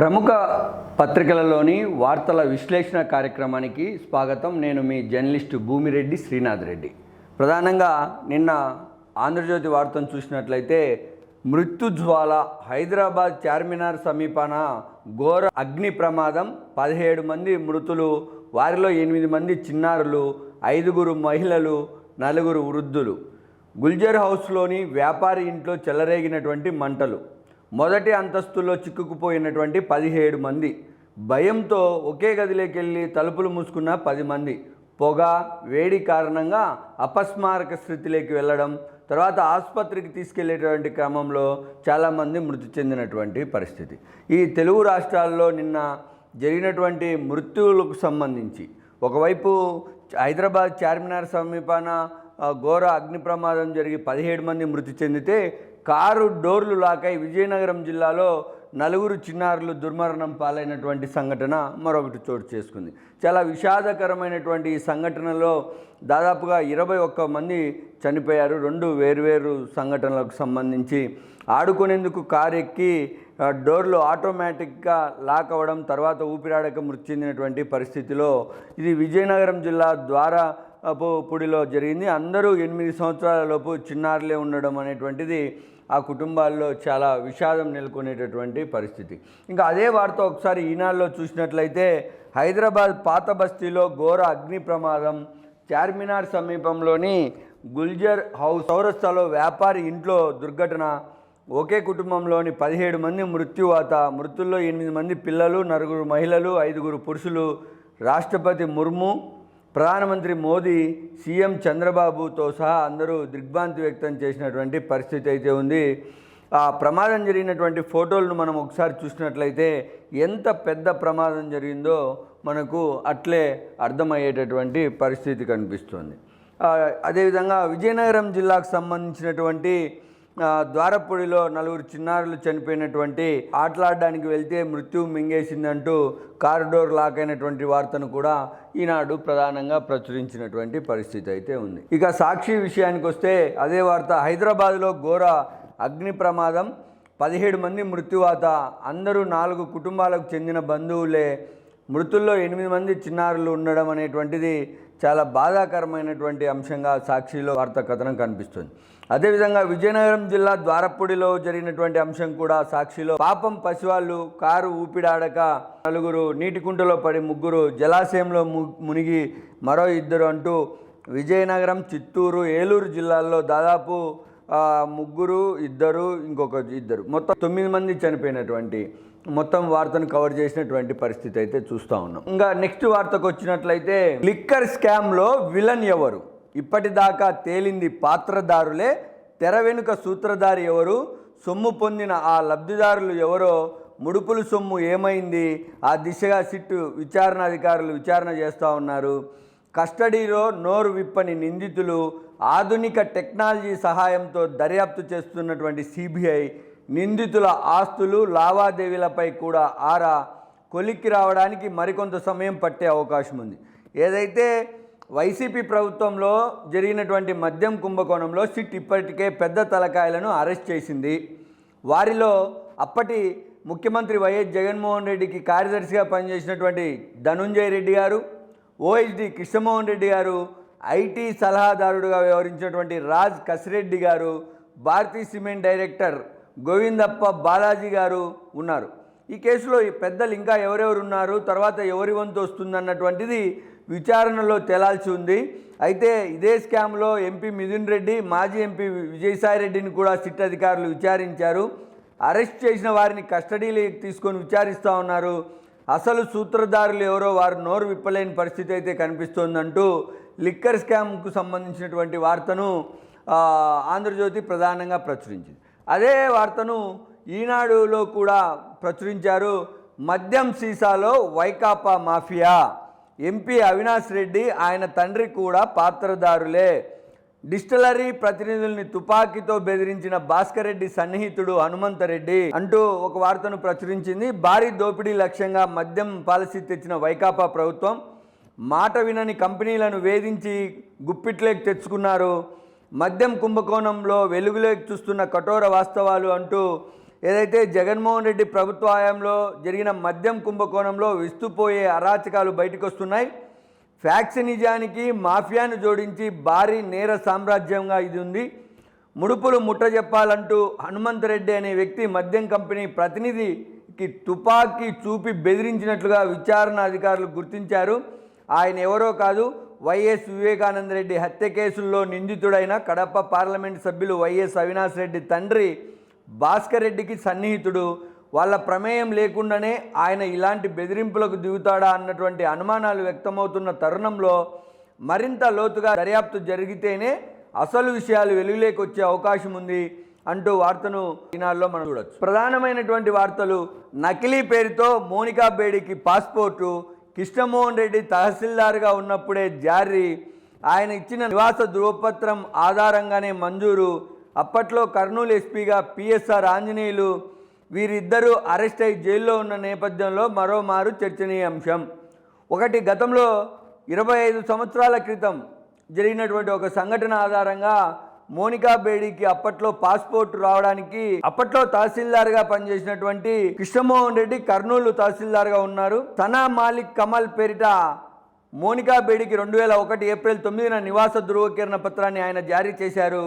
ప్రముఖ పత్రికలలోని వార్తల విశ్లేషణ కార్యక్రమానికి స్వాగతం. నేను మీ జర్నలిస్ట్ భూమిరెడ్డి శ్రీనాథ్ రెడ్డి ప్రధానంగా నిన్న ఆంధ్రజ్యోతి వార్తను చూసినట్లయితే మృత్యుజ్వాల హైదరాబాద్ చార్మినార్ సమీపాన ఘోర అగ్ని ప్రమాదం. పదిహేడు మంది మృతులు వారిలో ఎనిమిది మంది చిన్నారులు ఐదుగురు మహిళలు నలుగురు వృద్ధులు. గుల్జర్ హౌస్లోని వ్యాపారి ఇంట్లో చెలరేగినటువంటి మంటలు. మొదటి అంతస్తులో చిక్కుకుపోయినటువంటి పదిహేడు మంది. భయంతో ఒకే గదిలోకి వెళ్ళి తలుపులు మూసుకున్న పది మంది. పొగ వేడి కారణంగా అపస్మారక స్థితిలోకి వెళ్ళడం తర్వాత ఆసుపత్రికి తీసుకెళ్ళేటువంటి క్రమంలో చాలామంది మృతి చెందినటువంటి పరిస్థితి. ఈ తెలుగు రాష్ట్రాల్లో నిన్న జరిగినటువంటి మృత్యువులకు సంబంధించి ఒకవైపు హైదరాబాద్ చార్మినార్ సమీపాన ఘోర అగ్ని ప్రమాదం జరిగి పదిహేడు మంది మృతి చెందితే కారు డోర్లు లాకై విజయనగరం జిల్లాలో నలుగురు చిన్నారులు దుర్మరణం పాలైనటువంటి సంఘటన మరొకటి చోటు చేసుకుంది. చాలా విషాదకరమైనటువంటి ఈ సంఘటనలో దాదాపుగా ఇరవై ఒక్క మంది చనిపోయారు. రెండు వేర్వేరు సంఘటనలకు సంబంధించి ఆడుకునేందుకు కారు ఎక్కి డోర్లు ఆటోమేటిక్గా లాక్ అవ్వడం తర్వాత ఊపిరాడక మృతి చెందినటువంటి పరిస్థితిలో ఇది విజయనగరం జిల్లా ద్వారా పుడిలో జరిగింది. అందరూ ఎనిమిది సంవత్సరాల లోపు చిన్నారులే ఉండడం అనేటువంటిది ఆ కుటుంబాల్లో చాలా విషాదం నెలకొనేటటువంటి పరిస్థితి. ఇంకా అదే వార్త ఒకసారి ఈనాడులో చూసినట్లయితే హైదరాబాద్ పాత బస్తీలో ఘోర అగ్ని ప్రమాదం చార్మినార్ సమీపంలోని గుల్జర్ హౌస్ చౌరస్తాలో వ్యాపారి ఇంట్లో దుర్ఘటన ఒకే కుటుంబంలోని పదిహేడు మంది మృత్యువాత మృతుల్లో ఎనిమిది మంది పిల్లలు నలుగురు మహిళలు ఐదుగురు పురుషులు రాష్ట్రపతి ముర్ము ప్రధానమంత్రి మోదీ సీఎం చంద్రబాబుతో సహా అందరూ దిగ్భ్రాంతి వ్యక్తం చేసినటువంటి పరిస్థితి అయితే ఉంది. ఆ ప్రమాదం జరిగినటువంటి ఫోటోలను మనం ఒకసారి చూసినట్లయితే ఎంత పెద్ద ప్రమాదం జరిగిందో మనకు అట్లే అర్థమయ్యేటటువంటి పరిస్థితి కనిపిస్తుంది. అదేవిధంగా విజయనగరం జిల్లాకు సంబంధించినటువంటి ద్వారపూడిలో నలుగురు చిన్నారులు చనిపోయినటువంటి ఆటలాడడానికి వెళ్తే మృత్యు మింగేసిందంటూ కారిడోర్ లాక్ అయినటువంటి వార్తను కూడా ఈనాడు ప్రధానంగా ప్రచురించినటువంటి పరిస్థితి అయితే ఉంది. ఇక సాక్షి విషయానికి వస్తే అదే వార్త హైదరాబాద్లో ఘోర అగ్ని ప్రమాదం పదిహేడు మంది మృత్యువాత అందరూ నాలుగు కుటుంబాలకు చెందిన బంధువులే మృతుల్లో ఎనిమిది మంది చిన్నారులు ఉండడం అనేటువంటిది చాలా బాధాకరమైనటువంటి అంశంగా సాక్షిలో వార్త కథనం కనిపిస్తుంది. అదేవిధంగా విజయనగరం జిల్లా ద్వారపూడిలో జరిగినటువంటి అంశం కూడా సాక్షిలో. పాపం పసివాళ్ళు కారు ఊపిడాడక నలుగురు నీటి కుంటలో పడి ముగ్గురు జలాశయంలో ము- మునిగి మరో ఇద్దరు అంటూ విజయనగరం చిత్తూరు ఏలూరు జిల్లాల్లో దాదాపు ముగ్గురు ఇద్దరు ఇంకొక ఇద్దరు. మొత్తం తొమ్మిది మంది చనిపోయినటువంటి మొత్తం వార్తను కవర్ చేసినటువంటి పరిస్థితి అయితే చూస్తూ ఉన్నాం. ఇంకా నెక్స్ట్ వార్తకు వచ్చినట్లయితే లిక్కర్ స్కామ్లో విలన్ ఎవరు? ఇప్పటిదాకా తేలింది పాత్రదారులే. తెర వెనుక సూత్రధారి ఎవరు? సొమ్ము పొందిన ఆ లబ్ధిదారులు ఎవరో? ముడుపుల సొమ్ము ఏమైంది? ఆ దిశగా సిట్టు విచారణ అధికారులు విచారణ చేస్తూ ఉన్నారు. కస్టడీలో నోరు విప్పని నిందితులు ఆధునిక టెక్నాలజీ సహాయంతో దర్యాప్తు చేస్తున్నటువంటి సిబిఐ నిందితుల ఆస్తులు లావాదేవీలపై కూడా ఆరా కొలిక్కి రావడానికి మరికొంత సమయం పట్టే అవకాశం ఉంది. ఏదైతే వైసీపీ ప్రభుత్వంలో జరిగినటువంటి మద్యం కుంభకోణంలో సిట్ ఇప్పటికే పెద్ద తలకాయలను అరెస్ట్ చేసింది. వారిలో అప్పటి ముఖ్యమంత్రి వైఎస్ జగన్మోహన్ రెడ్డికి కార్యదర్శిగా పనిచేసినటువంటి ధనుంజయ రెడ్డి గారు ఓఎస్డి కృష్ణమోహన్ రెడ్డి గారు ఐటీ సలహాదారుడుగా వ్యవహరించినటువంటి రాజ్ కసిరెడ్డి గారు భారతీ సిమెంట్ డైరెక్టర్ గోవిందప్ప బాలాజీ గారు ఉన్నారు. ఈ కేసులో ఈ పెద్దలు ఇంకా ఎవరెవరు ఉన్నారు తర్వాత ఎవరి వంతు వస్తుందన్నటువంటిది విచారణలో తేలాల్సి ఉంది. అయితే ఇదే స్కామ్లో ఎంపీ మిథున్ రెడ్డి మాజీ ఎంపీ విజయసాయి రెడ్డిని కూడా సిట్ అధికారులు విచారించారు. అరెస్ట్ చేసిన వారిని కస్టడీలోకి తీసుకొని విచారిస్తూ ఉన్నారు. అసలు సూత్రధారులు ఎవరో వారు నోరు విప్పలేని పరిస్థితి అయితే కనిపిస్తోందంటూ లిక్కర్ స్కామ్కు సంబంధించినటువంటి వార్తను ఆంధ్రజ్యోతి ప్రధానంగా ప్రచురించింది. అదే వార్తను ఈనాడులో కూడా ప్రచురించారు. మద్యం సీసాలో వైకాపా మాఫియా. ఎంపీ అవినాష్ రెడ్డి ఆయన తండ్రి కూడా పాత్రదారులే. డిస్టిలరీ ప్రతినిధుల్ని తుపాకీతో బెదిరించిన భాస్కర్ రెడ్డి సన్నిహితుడు హనుమంతరెడ్డి అంటూ ఒక వార్తను ప్రచురించింది. భారీ దోపిడీ లక్ష్యంగా మద్యం పాలసీ తెచ్చిన వైకాపా ప్రభుత్వం మాట వినని కంపెనీలను వేధించి గుప్పిట్లోకి తెచ్చుకున్నారు. మద్యం కుంభకోణంలో వెలుగులోకి చూస్తున్న కఠోర వాస్తవాలు అంటూ ఏదైతే జగన్మోహన్ రెడ్డి ప్రభుత్వ హయాంలో జరిగిన మద్యం కుంభకోణంలో విస్తుపోయే అరాచకాలు బయటకు వస్తున్నాయి ఫ్యాక్స్ నిజానికి మాఫియాను జోడించి భారీ నేర సామ్రాజ్యంగా ఇది ఉంది. ముడుపులు ముట్ట చెప్పాలంటూ హనుమంతరెడ్డి అనే వ్యక్తి మద్యం కంపెనీ ప్రతినిధికి తుపాకీ చూపి బెదిరించినట్లుగా విచారణ అధికారులు గుర్తించారు. ఆయన ఎవరో కాదు వైఎస్ వివేకానంద రెడ్డి హత్య కేసుల్లో నిందితుడైన కడప పార్లమెంట్ సభ్యులు వైఎస్ అవినాష్ రెడ్డి తండ్రి భాస్కర్ రెడ్డికి సన్నిహితుడు. వాళ్ళ ప్రమేయం లేకుండానే ఆయన ఇలాంటి బెదిరింపులకు దిగుతాడా అన్నటువంటి అనుమానాలు వ్యక్తమవుతున్న తరుణంలో మరింత లోతుగా దర్యాప్తు జరిగితేనే అసలు విషయాలు వెలుగులోకి వచ్చే అవకాశం ఉంది అంటూ వార్తను ఈనాడులో మనం చూడొచ్చు. ప్రధానమైనటువంటి వార్తలు నకిలీ పేరుతో మోనికా బేడికి పాస్పోర్టు కృష్ణమోహన్ రెడ్డి తహసీల్దార్గా ఉన్నప్పుడే జారీ. ఆయన ఇచ్చిన నివాస ధృవపత్రం ఆధారంగానే మంజూరు. అప్పట్లో కర్నూలు ఎస్పీగా పిఎస్ఆర్ ఆంజనేయులు వీరిద్దరూ అరెస్ట్ అయి జైల్లో ఉన్న నేపథ్యంలో మరోమారు చర్చనీయాంశం. ఒకటి గతంలో ఇరవై ఐదు సంవత్సరాల క్రితం జరిగినటువంటి ఒక సంఘటన ఆధారంగా మోనికా బేడీకి అప్పట్లో పాస్పోర్ట్ రావడానికి అప్పట్లో తహసీల్దార్గా పనిచేసినటువంటి కృష్ణమోహన్ రెడ్డి కర్నూలు తహసీల్దార్గా ఉన్నారు. తనా మాలిక్ కమల్ పేరిట మోనికా బేడీకి రెండు వేల ఒకటి ఏప్రిల్ తొమ్మిదిన నివాస ధృవీకరణ పత్రాన్ని ఆయన జారీ చేశారు.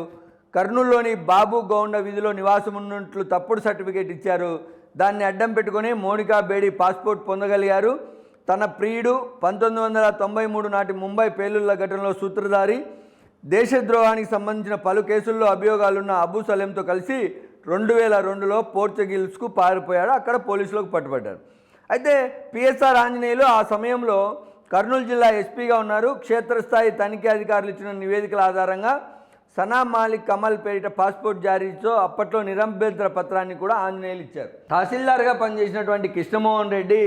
కర్నూలులోని బాబు గౌండ వీధిలో నివాసం ఉన్నట్లు తప్పుడు సర్టిఫికేట్ ఇచ్చారు. దాన్ని అడ్డం పెట్టుకొని మోనికా బేడీ పాస్పోర్ట్ పొందగలిగారు. తన ప్రియుడు పంతొమ్మిది వందల తొంభై మూడు నాటి ముంబై పేలుళ్ళ ఘటనలో సూత్రధారి. దేశద్రోహానికి సంబంధించిన పలు కేసుల్లో అభియోగాలున్న అబూ సలేంతో కలిసి రెండు వేల రెండులో పోర్చుగీల్స్కు పారిపోయాడు. అక్కడ పోలీసులకు పట్టుబడ్డారు. అయితే పిఎస్ఆర్ ఆంజనేయులు ఆ సమయంలో కర్నూలు జిల్లా ఎస్పీగా ఉన్నారు. క్షేత్రస్థాయి తనిఖీ అధికారులు ఇచ్చిన నివేదికల ఆధారంగా సనా మాలిక్ కమల్ పేరిట పాస్పోర్ట్ జారీతో అప్పట్లో నిరంభ్యంతర పత్రాన్ని కూడా ఆంజనేయులు ఇచ్చారు. తహసీల్దార్గా పనిచేసినటువంటి కృష్ణమోహన్ రెడ్డి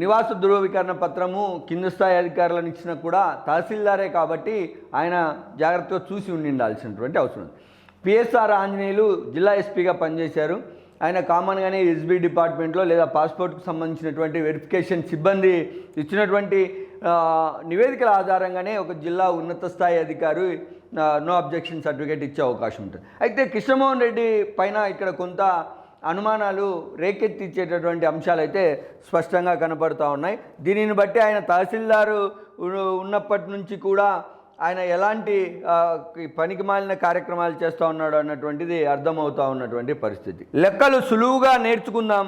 నివాస ధృవీకరణ పత్రము కింద స్థాయి అధికారులను ఇచ్చినా కూడా తహసీల్దారే కాబట్టి ఆయన జాగ్రత్తగా చూసి ఉండాల్సినటువంటి అవసరం ఉంది. పిఎస్ఆర్ ఆంజనేయులు జిల్లా ఎస్పీగా పనిచేశారు. ఆయన కామన్గానే ఎస్బీ డిపార్ట్మెంట్లో లేదా పాస్పోర్ట్కు సంబంధించినటువంటి వెరిఫికేషన్ సిబ్బంది ఇచ్చినటువంటి నివేదికల ఆధారంగానే ఒక జిల్లా ఉన్నత స్థాయి అధికారి నో అబ్జెక్షన్ సర్టిఫికేట్ ఇచ్చే అవకాశం ఉంటుంది. అయితే కృష్ణమోహన్ రెడ్డి పైన ఇక్కడ కొంత అనుమానాలు రేకెత్తిచ్చేటటువంటి అంశాలు అయితే స్పష్టంగా కనపడుతూ ఉన్నాయి. దీనిని బట్టి ఆయన తహసీల్దారు ఉన్నప్పటి నుంచి కూడా ఆయన ఎలాంటి పనికి మాలిన కార్యక్రమాలు చేస్తూ ఉన్నాడు అన్నటువంటిది అర్థమవుతూ ఉన్నటువంటి పరిస్థితి. లెక్కలు సులువుగా నేర్చుకుందాం.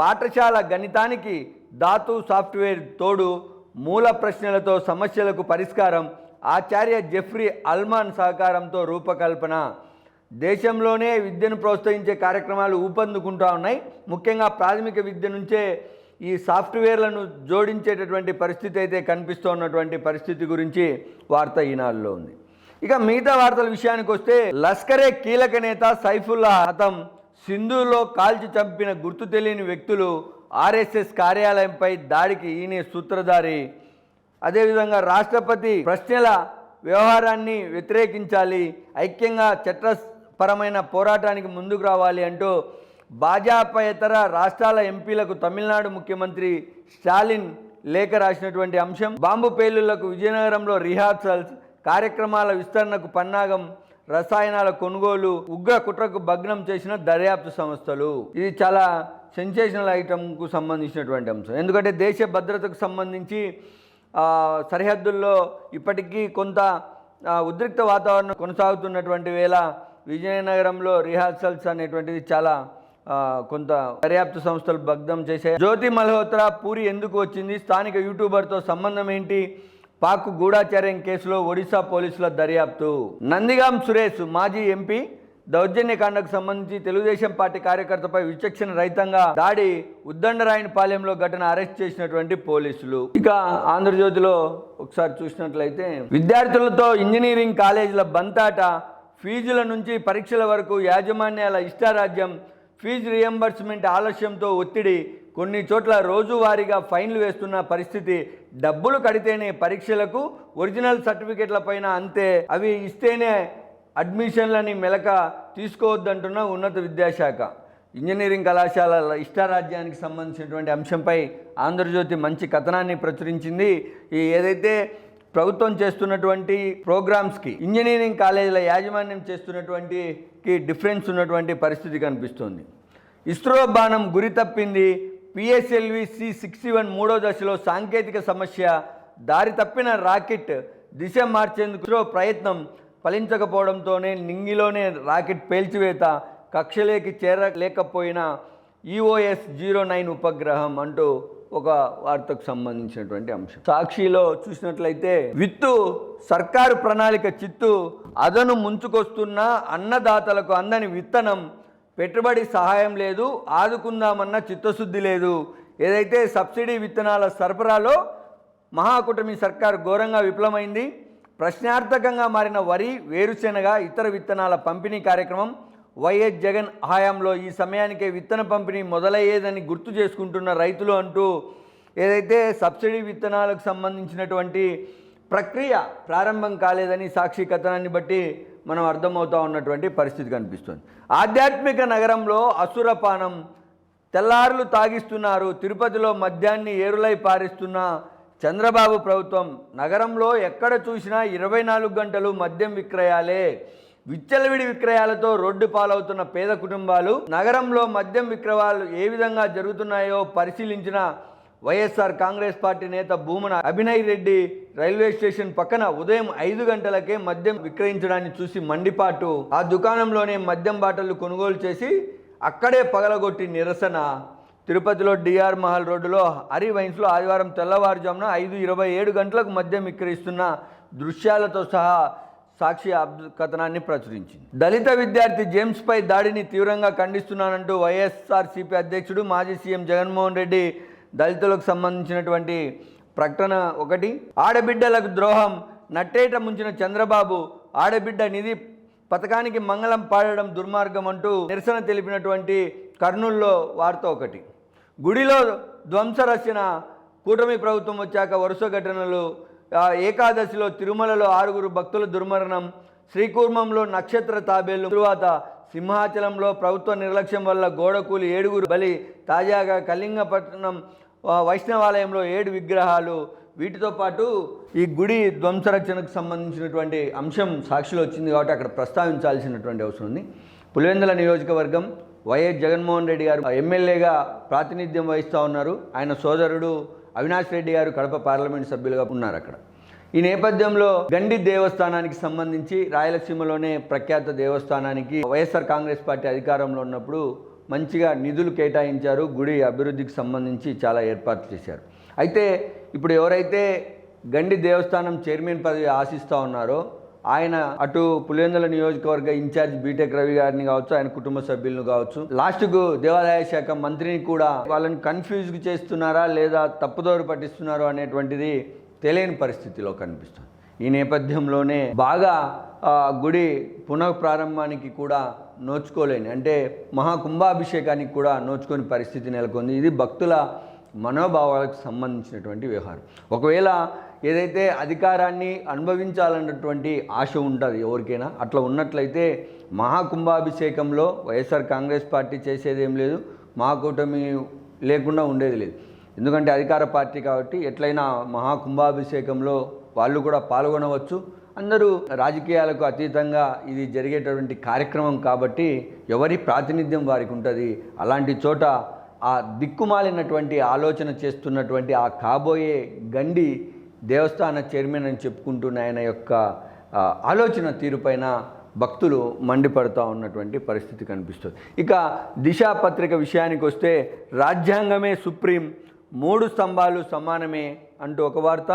పాఠశాల గణితానికి ధాతు సాఫ్ట్వేర్ తోడు మూల ప్రశ్నలతో సమస్యలకు పరిష్కారం ఆచార్య జెఫ్రీ అల్మాన్ సహకారంతో రూపకల్పన. దేశంలోనే విద్యను ప్రోత్సహించే కార్యక్రమాలు ఊపందుకుంటూ ఉన్నాయి. ముఖ్యంగా ప్రాథమిక విద్య నుంచే ఈ సాఫ్ట్వేర్లను జోడించేటటువంటి పరిస్థితి అయితే కనిపిస్తూ ఉన్నటువంటి పరిస్థితి గురించి వార్త ఈనాడులో ఉంది. ఇక మిగతా వార్తల విషయానికి వస్తే లష్కరే కీలక నేత సైఫుల్లా హతం సింధులో కాల్చి చంపిన గుర్తు తెలియని వ్యక్తులు ఆర్ఎస్ఎస్ కార్యాలయంపై దాడికి ఈయన సూత్రధారి. అదేవిధంగా రాష్ట్రపతి ప్రశ్నల వ్యవహారాన్ని వ్యతిరేకించాలి ఐక్యంగా చట్టపరమైన పోరాటానికి ముందుకు రావాలి అంటూ భాజపాయేతర రాష్ట్రాల ఎంపీలకు తమిళనాడు ముఖ్యమంత్రి స్టాలిన్ లేఖ రాసినటువంటి అంశం బాంబు పేలుళ్ళకు విజయనగరంలో రిహార్సల్స్ కార్యక్రమాల విస్తరణకు పన్నాగం రసాయనాల కొనుగోలు ఉగ్ర కుట్రకు భగ్నం చేసిన దర్యాప్తు సంస్థలు. ఇది చాలా సెన్సేషనల్ ఐటమ్కు సంబంధించినటువంటి అంశం. ఎందుకంటే దేశ భద్రతకు సంబంధించి సరిహద్దుల్లో ఇప్పటికీ కొంత ఉద్రిక్త వాతావరణం కొనసాగుతున్నటువంటి వేళ విజయనగరంలో రిహార్సల్స్ అనేటువంటిది చాలా కొంత దర్యాప్తు సంస్థలు భగ్నం చేశాయి జ్యోతి మల్హోత్రా పూరి ఎందుకు వచ్చింది? స్థానిక యూట్యూబర్తో సంబంధం ఏంటి? పాక్ గూఢాచార్యం కేసులో ఒడిశా పోలీసుల దర్యాప్తు. నందిగాం సురేష్ మాజీ ఎంపీ దౌర్జన్యకాండకు సంబంధించి తెలుగుదేశం పార్టీ కార్యకర్తపై విచక్షణ రహితంగా దాడి ఉద్దండరాయనిపాలెంలో ఘటన అరెస్ట్ చేసినటువంటి పోలీసులు. ఇక ఆంధ్రజ్యోతిలో ఒకసారి చూసినట్లయితే విద్యార్థులతో ఇంజనీరింగ్ కాలేజీల బంతాట ఫీజుల నుంచి పరీక్షల వరకు యాజమాన్యాల ఇష్టారాజ్యం ఫీజు రియంబర్స్మెంట్ ఆలస్యంతో ఒత్తిడి. కొన్ని చోట్ల రోజువారీగా ఫైన్లు వేస్తున్న పరిస్థితి. డబ్బులు కడితేనే పరీక్షలకు ఒరిజినల్ సర్టిఫికెట్లపైన అంతే. అవి ఇస్తేనే అడ్మిషన్లని మెలక తీసుకోవద్దంటున్న ఉన్నత విద్యాశాఖ. ఇంజనీరింగ్ కళాశాలల ఇష్టారాజ్యానికి సంబంధించినటువంటి అంశంపై ఆంధ్రజ్యోతి మంచి కథనాన్ని ప్రచురించింది. ఈ ఏదైతే ప్రభుత్వం చేస్తున్నటువంటి ప్రోగ్రామ్స్కి ఇంజనీరింగ్ కాలేజీల యాజమాన్యం చేస్తున్నటువంటి కి డిఫరెన్స్ ఉన్నటువంటి పరిస్థితి కనిపిస్తుంది. ఇస్రో బాణం గురి తప్పింది. పిఎస్ఎల్వి సి సిక్స్టీ వన్ మూడో దశలో సాంకేతిక సమస్య. దారి తప్పిన రాకెట్ దిశ మార్చేందుకు ఇస్రో ప్రయత్నం ఫలించకపోవడంతోనే నింగిలోనే రాకెట్ పేల్చివేత కక్షలేకి చేరలేకపోయిన E O S zero nine ఉపగ్రహం అంటూ ఒక వార్తకు సంబంధించినటువంటి అంశం. సాక్షిలో చూసినట్లయితే విత్తు సర్కారు ప్రణాళిక చిత్తు అదను ముంచుకొస్తున్న అన్నదాతలకు అందని విత్తనం పెట్టుబడి సహాయం లేదు ఆదుకుందామన్న చిత్తశుద్ధి లేదు. ఏదైతే సబ్సిడీ విత్తనాల సరఫరాలో మహాకూటమి సర్కారు ఘోరంగా విఫలమైంది ప్రశ్నార్థకంగా మారిన వరి వేరుశెనగ ఇతర విత్తనాల పంపిణీ కార్యక్రమం వైఎస్ జగన్ హయాంలో ఈ సమయానికే విత్తన పంపిణీ మొదలయ్యేదని గుర్తు చేసుకుంటున్న రైతులు అంటూ ఏదైతే సబ్సిడీ విత్తనాలకు సంబంధించినటువంటి ప్రక్రియ ప్రారంభం కాలేదని సాక్షి కథనాన్ని బట్టి మనం అర్థమవుతా ఉన్నటువంటి పరిస్థితి కనిపిస్తుంది. ఆధ్యాత్మిక నగరంలో అసురపానం తెల్లారులు తాగిస్తున్నారు. తిరుపతిలో మద్యాన్ని ఏరులై పారిస్తున్న చంద్రబాబు ప్రభుత్వం నగరంలో ఎక్కడ చూసినా ఇరవై నాలుగు గంటలు మద్యం విక్రయాలే. విచ్చలవిడి విక్రయాలతో రోడ్డు పాలవుతున్న పేద కుటుంబాలు నగరంలో మద్యం విక్రయాలు ఏ విధంగా జరుగుతున్నాయో పరిశీలించిన Y S R Congress party నేత భూమన అభినయ్ రెడ్డి రైల్వే స్టేషన్ పక్కన ఉదయం ఐదు గంటలకే మద్యం విక్రయించడాన్ని చూసి మండిపాటు. ఆ దుకాణంలోనే మద్యం బాటలు కొనుగోలు చేసి అక్కడే పగలగొట్టి నిరసన. తిరుపతిలో డిఆర్ మహల్ రోడ్డులో హరి వైన్స్లో ఆదివారం తెల్లవారుజామున ఐదు ఇరవై ఏడు గంటలకు మద్యం విక్రయిస్తున్న దృశ్యాలతో సహా సాక్షి కథనాన్ని ప్రచురించింది. దళిత విద్యార్థి జేమ్స్పై దాడిని తీవ్రంగా ఖండిస్తున్నానంటూ వైఎస్ఆర్సీపీ అధ్యక్షుడు మాజీ సీఎం జగన్మోహన్ రెడ్డి దళితులకు సంబంధించినటువంటి ప్రకటన ఒకటి ఆడబిడ్డలకు ద్రోహం నట్టేట ముంచిన చంద్రబాబు ఆడబిడ్డ నిధి పథకానికి మంగళం పాడడం దుర్మార్గం అంటూ నిరసన తెలిపినటువంటి కర్నూల్లో వార్త ఒకటి. గుడిలో ధ్వంసరచిన కూటమి ప్రభుత్వం వచ్చాక వరుస ఘటనలు ఏకాదశిలో తిరుమలలో ఆరుగురు భక్తుల దుర్మరణం శ్రీకూర్మంలో నక్షత్ర తాబేళ్ళు తరువాత సింహాచలంలో ప్రభుత్వ నిర్లక్ష్యం వల్ల గోడకూలి ఏడుగురు బలి తాజాగా కళింగపట్నం వైష్ణవాలయంలో ఏడు విగ్రహాలు. వీటితో పాటు ఈ గుడి ధ్వంసరచనకు సంబంధించినటువంటి అంశం సాక్షిలో వచ్చింది కాబట్టి అక్కడ ప్రస్తావించాల్సినటువంటి అవసరం ఉంది. పులివెందుల నియోజకవర్గం వైఎస్ జగన్మోహన్ రెడ్డి గారు ఎమ్మెల్యేగా ప్రాతినిధ్యం వహిస్తూ ఉన్నారు. ఆయన సోదరుడు అవినాష్ రెడ్డి గారు కడప పార్లమెంట్ సభ్యులుగా ఉన్నారు అక్కడ. ఈ నేపథ్యంలో గండి దేవస్థానానికి సంబంధించి రాయలసీమలోనే ప్రఖ్యాత దేవస్థానానికి వైఎస్ఆర్ కాంగ్రెస్ పార్టీ అధికారంలో ఉన్నప్పుడు మంచిగా నిధులు కేటాయించారు గుడి అభివృద్ధికి సంబంధించి చాలా ఏర్పాట్లు చేశారు. అయితే ఇప్పుడు ఎవరైతే గండి దేవస్థానం చైర్మన్ పదవి ఆశిస్తూ ఉన్నారో ఆయన అటు పులివెందుల నియోజకవర్గ ఇన్ఛార్జ్ బీటెక్ రవి గారిని కావచ్చు ఆయన కుటుంబ సభ్యులను కావచ్చు. లాస్ట్కు దేవాదాయ శాఖ మంత్రిని కూడా వాళ్ళని కన్ఫ్యూజ్ చేస్తున్నారా లేదా తప్పుదోరు పట్టిస్తున్నారో అనేటువంటిది తెలియని పరిస్థితిలో కనిపిస్తుంది. ఈ నేపథ్యంలోనే బాగా గుడి పునః ప్రారంభానికి కూడా నోచుకోలేని అంటే మహాకుంభాభిషేకానికి కూడా నోచుకొని పరిస్థితి నెలకొంది. ఇది భక్తుల మనోభావాలకు సంబంధించినటువంటి వ్యవహారం. ఒకవేళ ఏదైతే అధికారాన్ని అనుభవించాలన్నటువంటి ఆశ ఉంటుంది ఎవరికైనా అట్లా ఉన్నట్లయితే మహాకుంభాభిషేకంలో వైఎస్ఆర్ కాంగ్రెస్ పార్టీ చేసేదేం లేదు మహాకూటమి లేకుండా ఉండేది లేదు. ఎందుకంటే అధికార పార్టీ కాబట్టి ఎట్లయినా మహాకుంభాభిషేకంలో వాళ్ళు కూడా పాల్గొనవచ్చు. అందరూ రాజకీయాలకు అతీతంగా ఇది జరిగేటటువంటి కార్యక్రమం కాబట్టి ఎవరి ప్రాతినిధ్యం వారికి ఉంటుంది అలాంటి చోట ఆ దిక్కుమాలినటువంటి ఆలోచన చేస్తున్నటువంటి ఆ కాబోయే గండి దేవస్థాన చైర్మన్ అని చెప్పుకుంటున్న ఆయన యొక్క ఆలోచన తీరుపైన భక్తులు మండిపడుతూ ఉన్నటువంటి పరిస్థితి కనిపిస్తుంది. ఇక దిశా పత్రిక విషయానికి వస్తే రాజ్యాంగమే సుప్రీం మూడు స్తంభాలు సమానమే అంటూ ఒక వార్త.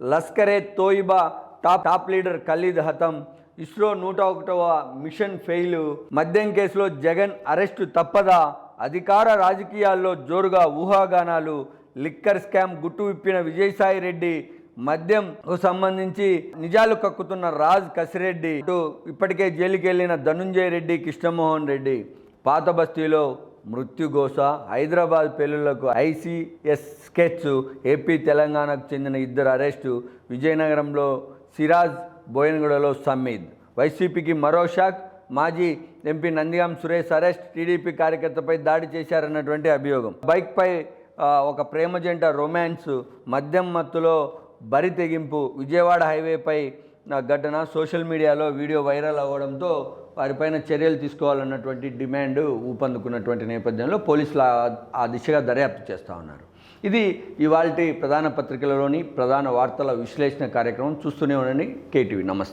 Lashkare Toiba top top leader Khalid హతం ఇస్రో నూట ఒకటవ మిషన్ ఫెయిల్ మద్యం కేసులో జగన్ అరెస్టు తప్పదా? అధికార రాజకీయాల్లో జోరుగా ఊహాగానాలు లిక్కర్ స్కామ్ గుట్టు విప్పిన విజయసాయి రెడ్డి మద్యంకు సంబంధించి నిజాలు కక్కుతున్న రాజ్ కసిరెడ్డి ఇటు ఇప్పటికే జైలుకి వెళ్ళిన ధనుంజయ రెడ్డి కృష్ణమోహన్ రెడ్డి పాత బస్తీలో మృత్యుఘోష హైదరాబాద్ పెళ్ళిళ్ళకు ఐసీఎస్ స్కెచ్ ఏపీ తెలంగాణకు చెందిన ఇద్దరు అరెస్టు విజయనగరంలో సిరాజ్ బోయన్గూడలో సమ్మీద్ వైసీపీకి మరో షాక్ మాజీ MP Nandigam Suresh arrest T D P కార్యకర్తపై దాడి చేశారన్నటువంటి అభియోగం. బైక్పై ఒక ప్రేమ జంట రొమాన్స్ మద్యం మత్తులో బరి తెగింపు విజయవాడ హైవేపై ఘటన సోషల్ మీడియాలో వీడియో వైరల్ అవ్వడంతో వారిపైన చర్యలు తీసుకోవాలన్నటువంటి డిమాండ్ ఊపందుకున్నటువంటి నేపథ్యంలో పోలీసులు ఆ- ఆ దిశగా దర్యాప్తు చేస్తూ ఉన్నారు. ఇది ఇవాళ ప్రధాన పత్రికలలోని ప్రధాన వార్తల విశ్లేషణ కార్యక్రమం. చూస్తూనే ఉండండి. కేటీవీ నమస్తే.